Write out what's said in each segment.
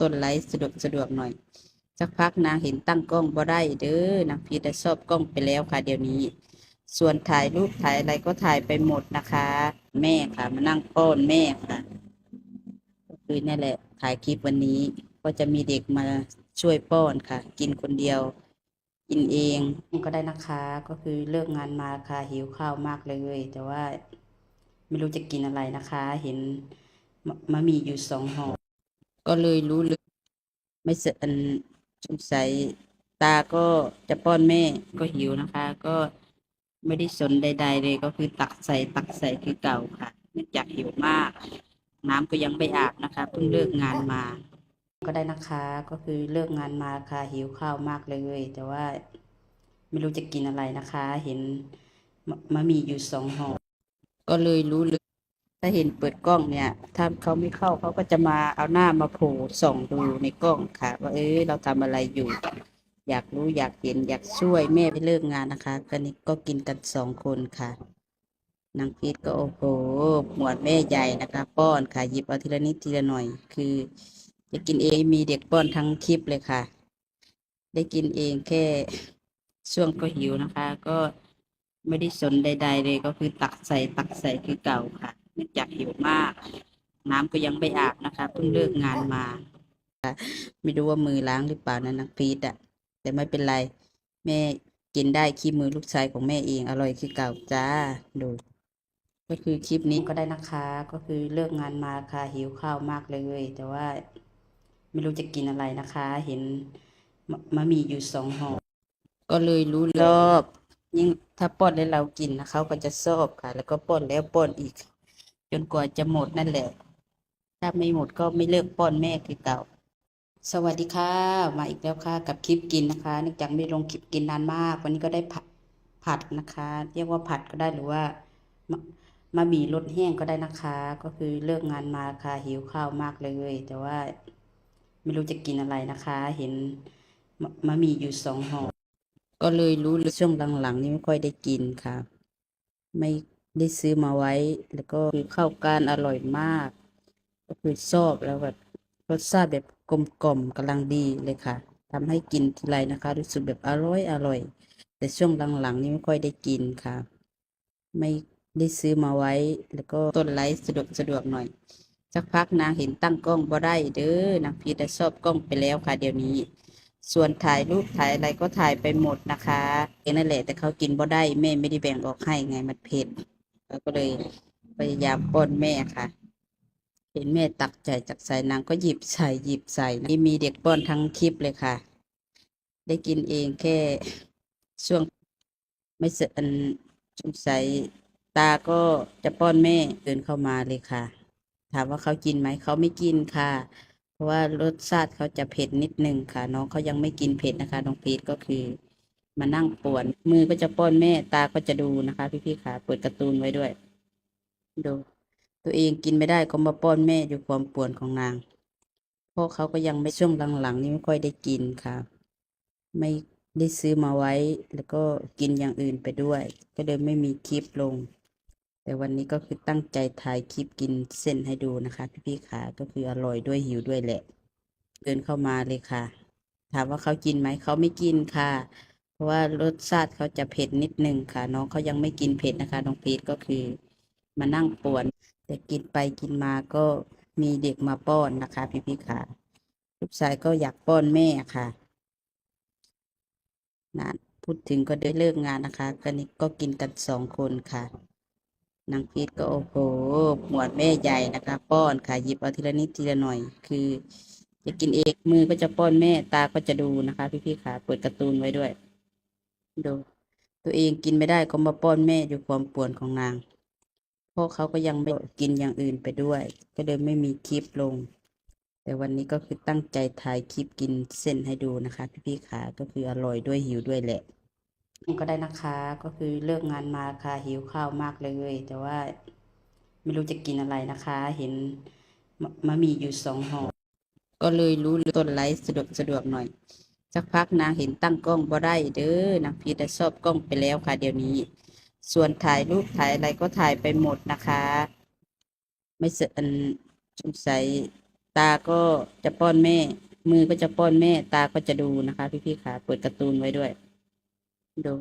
ต้นไลฟ์สะดวกสะดวกหน่อยสักพักนางเห็นตั้งกล้องบ่ได้เด้อนางพีแต่ชอบกล้องไปแล้วค่ะ เดี๋ยวนี้ ส่วนถ่ายรูปถ่ายอะไรก็ถ่ายไปหมดนะคะ แม่ค่ะ มานั่งป้อนแม่ค่ะ ก็คือนี่แหละถ่ายคลิปวันนี้ก็จะมีเด็กมาช่วยป้อนค่ะ กินคนเดียว กินเองก็ได้นะคะ ก็คือเลิกงานมาค่ะหิวข้าวมากเลย แต่ว่าไม่รู้จะกินอะไรนะคะ เห็นมะมี่อยู่สองห่อ ก็เลยรู้เลยไม่เสอันสงสัยตาก็จะป้อนแม่ก็หิวนะคะ ก็ไม่ได้สนใด ๆ เลยก็คือตักใส่ตักใส่คือเก่าค่ะเนื่องจากหิวมาก น้ำก็ยังไม่อาบนะคะเพิ่งเลิกงานมา ก็ได้นะคะ ก็คือเลิกงานมาค่ะหิวข้าวมากเลย แต่ว่าไม่รู้จะกินอะไรนะคะ เห็นมะมะหมี่อยู่สองห่อก็เลยรู้เลย ถ้าเห็นเปิดกล้องเนี่ย ถ้าเขาไม่เข้าเขาก็จะมาเอาหน้ามาโผล่ส่องดูในกล้องค่ะ ว่าเอ้ยเราทำอะไรอยู่ อยากรู้อยากเห็นอยากช่วยแม่ไปเลิกงานนะคะก็นี่ก็กินกันสองคนค่ะนางพีทก็โอ้โหหมวดแม่ใหญ่นะคะป้อนค่ะหยิบเอาทีละนิดทีละหน่อย คือจะกินเองมีเด็กป้อนทั้งคลิปเลยค่ะ ได้กินเองแค่ช่วงก็หิวนะคะ ก็ไม่ได้สนใด ๆ เลยก็คือตักใส่ตักใส่คือเก่าค่ะ เนื่องจากหิวมาก น้ำก็ยังไม่อาบนะคะเพิ่งเลิกงานมาค่ะไม่รู้ว่ามือล้างหรือเปล่านะนางพีทอะแต่ไม่เป็นไร แม่กินได้ขี้มือลูกชายของแม่เองอร่อยคือเก่าจ้าดูก็คือคลิปนี้ก็ได้นะคะ ก็คือเลิกงานมาค่ะหิวข้าวมากเลย แต่ว่าไม่รู้จะกินอะไรนะคะ เห็นมะมะหมี่อยู่สองห่อก็เลยรู้เลยชอบ ยิ่งถ้าป้อนให้เรากินนะเขาก็จะชอบค่ะ แล้วก็ป้อนแล้วป้อนอีก จนกว่าจะหมดนั่นแหละ ถ้าไม่หมดก็ไม่เลิกป้อนแม่คือเก่า สวัสดีค่ะ มาอีกแล้วค่ะ กับคลิปกินนะคะเนื่องจากไม่ลงคลิปกินนานมาก วันนี้ก็ได้ผัดผัดนะคะ เรียกว่าผัดก็ได้หรือว่ามาหมี่รสแห้งก็ได้นะคะ ก็คือเลิกงานมาค่ะหิวข้าวมากเลย แต่ว่าไม่รู้จะกินอะไรนะคะ เห็นมะมะหมี่อยู่สองห่อก็เลยรู้เลยช่วงหลังๆ นี้ไม่ค่อยได้กินค่ะ ไม่ ได้ซื้อมาไว้ แล้วก็คือเข้ากันอร่อยมาก ก็คือชอบแล้วแบบรสชาติแบบกลมกล่อมกำลังดีเลยค่ะทำให้กินทีไรนะคะ รู้สึกแบบอร่อยอร่อย แต่ช่วงหลังๆนี้ไม่ค่อยได้กินค่ะ ไม่ได้ซื้อมาไว้ แล้วก็ต้นไลฟ์สะดวกสะดวกหน่อยสักพักนางเห็นตั้งกล้องบ่ได้เด้อนางพีแต่ชอบกล้องไปแล้วค่ะ เดี๋ยวนี้ ส่วนถ่ายรูปถ่ายอะไรก็ถ่ายไปหมดนะคะเองนั่นแหละแต่เขากินบ่ได้แม่ไม่ได้แบ่งออกให้ไงมันเผ็ด เราก็เลยพยายามป้อนแม่ค่ะ เห็นแม่ตักใจจากใส่นางก็หยิบใส่หยิบใส่นะมีเด็กป้อนทั้งคลิปเลยค่ะ ได้กินเองแค่ช่วงไม่เสอันสงสัยตาก็จะป้อนแม่เดินเข้ามาเลยค่ะ ถามว่าเขากินไหมเขาไม่กินค่ะ เพราะว่ารสชาติเขาจะเผ็ดนิดนึงค่ะ น้องเขายังไม่กินเผ็ดนะคะ น้องพีทก็คือ มานั่งป่วน มือก็จะป้อนแม่ตาก็จะดูนะคะ พี่ๆค่ะเปิดการ์ตูนไว้ด้วย ดู ตัวเองกินไม่ได้ก็มาป้อนแม่อยู่ความป่วนของนางเพราะเขาก็ยังไม่ช่วงหลังๆนี้ไม่ค่อยได้กินค่ะ ไม่ได้ซื้อมาไว้ แล้วก็กินอย่างอื่นไปด้วย ก็เลยไม่มีคลิปลง แต่วันนี้ก็คือตั้งใจถ่ายคลิปกินเส้นให้ดูนะคะ พี่ๆค่ะก็คืออร่อยด้วยหิวด้วยแหละ เดินเข้ามาเลยค่ะ ถามว่าเขากินไหมเขาไม่กินค่ะ ราะว่ารสชาติเขาจะเผ็ดนิดนึงค่ะ น้องเขายังไม่กินเผ็ดนะคะ น้องพีทก็คือมานั่งป่วน แต่กินไปกินมาก็มีเด็กมาป้อนนะคะ พี่ๆค่ะลูกชายก็อยากป้อนแม่ค่ะนะพูดถึงก็ได้เลิกงานนะคะก็นี่ก็กินกันสองคนค่ะนางพีทก็โอ้โหหมวดแม่ใหญ่นะคะ ป้อนค่ะหยิบเอาทีละนิดทีละหน่อย คือจะกินเองมือก็จะป้อนแม่ตาก็จะดูนะคะ พี่ๆค่ะเปิดการ์ตูนไว้ด้วย ดูตัวเองกินไม่ได้ก็มาป้อนแม่อยู่ความป่วนของนางเพราะเขาก็ยังไม่กินอย่างอื่นไปด้วย ก็เลยไม่มีคลิปลง แต่วันนี้ก็คือตั้งใจถ่ายคลิปกินเส้นให้ดูนะคะ พี่ๆค่ะก็คืออร่อยด้วยหิวด้วยแหละก็ได้นะคะก็คือเลิกงานมาค่ะหิวข้าวมากเลย แต่ว่าไม่รู้จะกินอะไรนะคะ เห็นมะมะหมี่อยู่สองห่อก็เลยรู้เลยต้นไลฟ์สะดวกสะดวกหน่อย สักพักนางเห็นตั้งกล้องบ่ได้เด้อนางพีแต่ชอบกล้องไปแล้วค่ะ เดี๋ยวนี้ ส่วนถ่ายรูปถ่ายอะไรก็ถ่ายไปหมดนะคะ ไม่เสอันสงสัยตาก็จะป้อนแม่ มือก็จะป้อนแม่ ตาก็จะดูนะคะ พี่ๆค่ะ เปิดการ์ตูนไว้ด้วย ดู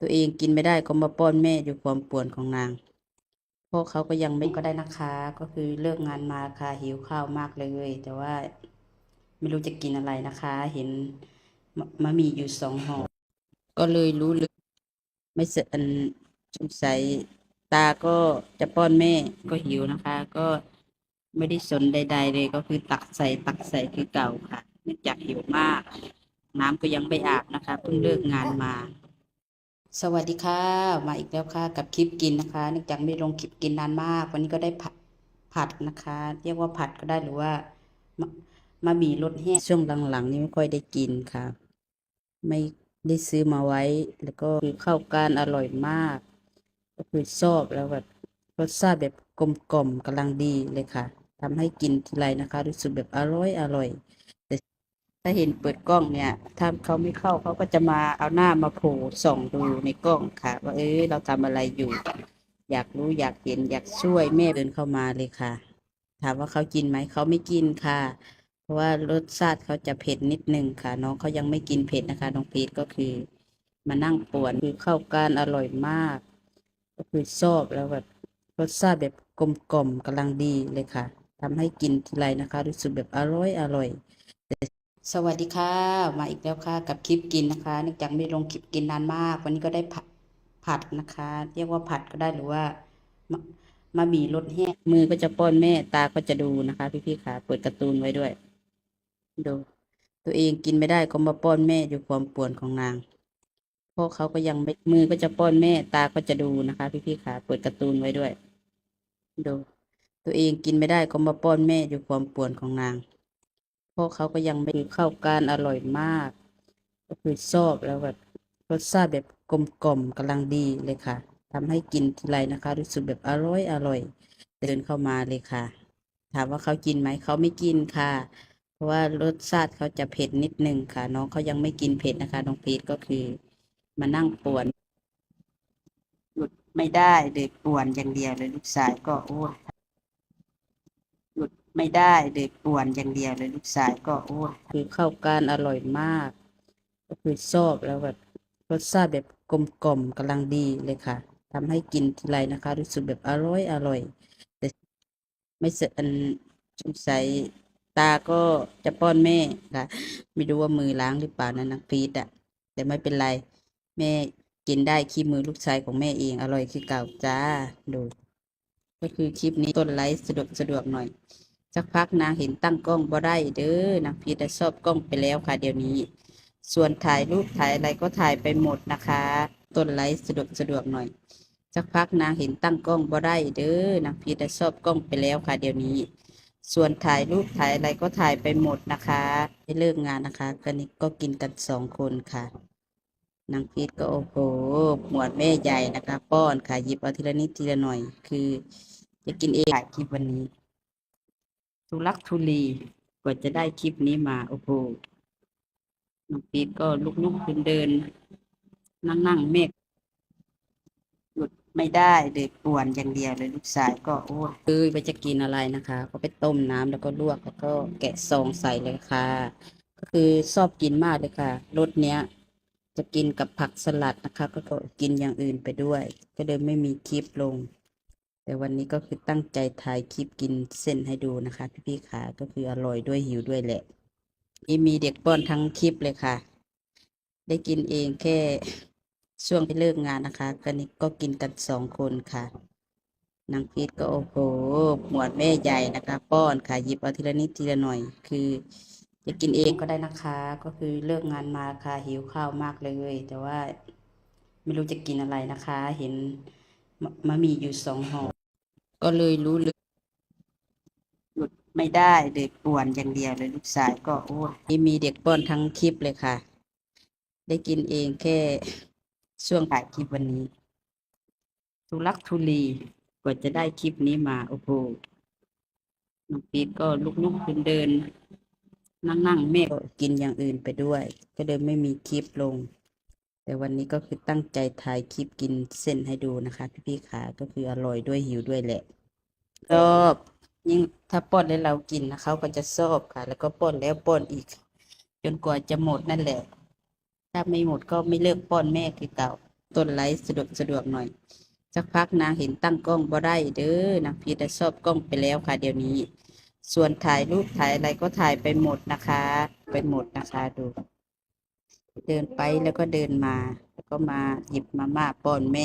ตัวเองกินไม่ได้ก็มาป้อนแม่อยู่ความป่วนของนางพ่อเขาก็ยังไม่ก็ได้นะคะ ก็คือเลิกงานมาค่ะหิวข้าวมากเลย แต่ว่าไม่รู้จะกินอะไรนะคะ เห็น มมะมี่อยู่สองห่อก็เลยรู้เลยไม่เสอันสงสัยตาก็จะป้อนแม่ก็หิวนะคะ ก็ไม่ได้สนใด ๆ เลยก็คือตักใส่ตักใส่คือเก่าค่ะเนื่องจากหิวมาก น้ำก็ยังไม่อาบนะคะเพิ่งเลิกงานมา สวัสดีค่ะ มาอีกแล้วค่ะ กับคลิปกินนะคะเนื่องจากไม่ได้ลงคลิปกินนานมาก วันนี้ก็ได้ผัดผัดนะคะ เรียกว่าผัดก็ได้หรือว่ามามามีรสแห้งช่วงหลังๆ นี้ไม่ค่อยได้กินค่ะ ไม่ได้ซื้อมาไว้ แล้วก็คือเข้ากันอร่อยมาก ก็คือชอบแล้วแบบรสชาติแบบกลมกล่อมกำลังดีเลยค่ะทำให้กินทีไรนะคะรู้สึกแบบอร่อยอร่อยแต่ถ้าเห็นเปิดกล้องเนี่ย ถ้าเขาไม่เข้าเขาก็จะมาเอาหน้ามาโผล่ส่องดูในกล้องค่ะ ว่าเออเราทำอะไรอยู่ อยากรู้อยากเห็นอยากช่วยแม่เดินเข้ามาเลยค่ะ ถามว่าเขากินไหมเขาไม่กินค่ะ เพราะว่ารสชาติเขาจะเผ็ดนิดนึงค่ะ น้องเขายังไม่กินเผ็ดนะคะ น้องพีทก็คือ มานั่งป่วนคือเข้ากันอร่อยมาก ก็คือชอบแล้วแบบรสชาติแบบกลมกล่อมกำลังดีเลยค่ะทำให้กินทีไรนะคะ รู้สึกแบบอร่อยอร่อยสวัสดีค่ะ มาอีกแล้วค่ะ กับคลิปกินนะคะเนื่องจากไม่ลงคลิปกินนานมาก วันนี้ก็ได้ผัดผัดนะคะ เรียกว่าผัดก็ได้หรือว่ามามามีรสแห้งมือก็จะป้อนแม่ตาก็จะดูนะคะ พี่ๆค่ะ เปิดการ์ตูนไว้ด้วย ดู ตัวเองกินไม่ได้ก็มาป้อนแม่อยู่ความป่วนของนางพ่อเขาก็ยังไม่มือก็จะป้อนแม่ตาก็จะดูนะคะ พี่ๆค่ะเปิดการ์ตูนไว้ด้วย ดู ตัวเองกินไม่ได้ก็มาป้อนแม่อยู่ความป่วนของนางพ่อเขาก็ยังไม่เข้ากันอร่อยมาก ก็คือชอบแล้วแบบรสชาติแบบกลมกล่อมกำลังดีเลยค่ะทำให้กินทีไรนะคะรู้สึกแบบอร่อยอร่อย เดินเข้ามาเลยค่ะ ถามว่าเขากินไหมเขาไม่กินค่ะ เพราะว่ารสชาติเขาจะเผ็ดนิดนึงค่ะ น้องเขายังไม่กินเผ็ดนะคะ น้องพีทก็คือมานั่งป่วนหยุดไม่ได้เลยป่วนอย่างเดียวเลยลูกชายก็โอ้ยหยุดไม่ได้เลยป่วนอย่างเดียวเลยลูกชายก็โอ้ยคือเข้ากันอร่อยมาก ก็คือชอบแล้วแบบรสชาติแบบกลมกล่อมกำลังดีเลยค่ะทำให้กินทีไรนะคะ รู้สึกแบบอร่อยอร่อย แต่ไม่เสอันสงสัย ตาก็จะป้อนแม่ค่ะ ไม่รู้ว่ามือล้างหรือเปล่านะนักพีดอะแต่ไม่เป็นไร แม่กินได้ขี้มือลูกชายของแม่เองอร่อยคือเก่าจ้าดู ก็คือคลิปนี้ต้นไลฟ์สะดวกสะดวกหน่อยสักพักนางเห็นตั้งกล้องบ่ได้เด้อนางพีแต่ชอบกล้องไปแล้วค่ะเดี๋ยวนี้ ส่วนถ่ายรูปถ่ายอะไรก็ถ่ายไปหมดนะคะต้นไลฟ์สะดวกสะดวกหน่อยสักพักนางเห็นตั้งกล้องบ่ได้เด้อนางพีแต่ชอบกล้องไปแล้วค่ะเดี๋ยวนี้ ส่วนถ่ายรูปถ่ายอะไรก็ถ่ายไปหมดนะคะให้เลิกงานนะคะก็นี้ก็กินกันสองคนค่ะนางพีทก็โอ้โหหมวดแม่ใหญ่นะคะ ป้อนค่ะหยิบเอาทีละนิดทีละหน่อย คือจะกินเองถ่ายคลิปวันนี้ ทุลักทุเลกว่าจะได้คลิปนี้มาโอ้โหน้องพีทก็ลุกๆเดินเดินนั่งๆแม่ ไม่ได้เลยป่วนอย่างเดียวเลยลูกชายก็โอ้ยเอ้ยว่าจะกินอะไรนะคะ ก็ไปต้มน้ำแล้วก็ลวกแล้วก็แกะซองใส่เลยค่ะ ก็คือชอบกินมากเลยค่ะรสเนี้ย จะกินกับผักสลัดนะคะก็ก็กินอย่างอื่นไปด้วย ก็เลยไม่มีคลิปลง แต่วันนี้ก็คือตั้งใจถ่ายคลิปกินเส้นให้ดูนะคะพี่ๆขาก็คืออร่อยด้วยหิวด้วยแหละนี่มีเด็กป้อนทั้งคลิปเลยค่ะ ได้กินเองแค่ ช่วงที่เลิกงานนะคะก็นี้ก็กินกันสองคนค่ะนางพีทก็โอ้โหหมวดแม่ใหญ่นะคะ ป้อนค่ะหยิบเอาทีละนิดทีละหน่อย คือจะกินเองก็ได้นะคะ ก็คือเลิกงานมาค่ะหิวข้าวมากเลย แต่ว่าไม่รู้จะกินอะไรนะคะ เห็นมะมี่อยู่สองห่อก็เลยรู้เลยหยุดไม่ได้เลยป่วนอย่างเดียวเลยลูกชายก็โอ้ยมีเด็กป้อนทั้งคลิปเลยค่ะ ได้กินเองแค่ ช่วงถ่ายคลิปวันนี้ ทุลักทุเลกว่าจะได้คลิปนี้มา โอ้โหน้องปีก็ลุกๆเดินเดินๆนั่งแม่ก็กินอย่างอื่นไปด้วย ก็เลยไม่มีคลิปลง แต่วันนี้ก็คือตั้งใจถ่ายคลิปกินเส้นให้ดูนะคะ พี่ๆขาก็คืออร่อยด้วยหิวด้วยแหละชอบยิ่งถ้าป้อนแล้วเรากินนะเขาก็จะชอบค่ะ แล้วก็ป้อนแล้วป้อนอีก จนกว่าจะหมดนั่นแหละ ถ้าไม่หมดก็ไม่เลิกป้อนแม่คือเก่า ต้นไลฟ์สะดวกสะดวกหน่อยสักพักนางเห็นตั้งกล้องบ่ได้เด้อนางพีแต่ชอบกล้องไปแล้วค่ะเดี๋ยวนี้ ส่วนถ่ายรูปถ่ายอะไรก็ถ่ายไปหมดนะคะ ไปหมดนะคะดู เดินไปแล้วก็เดินมา แล้วก็มาหยิบมาม่าป้อนแม่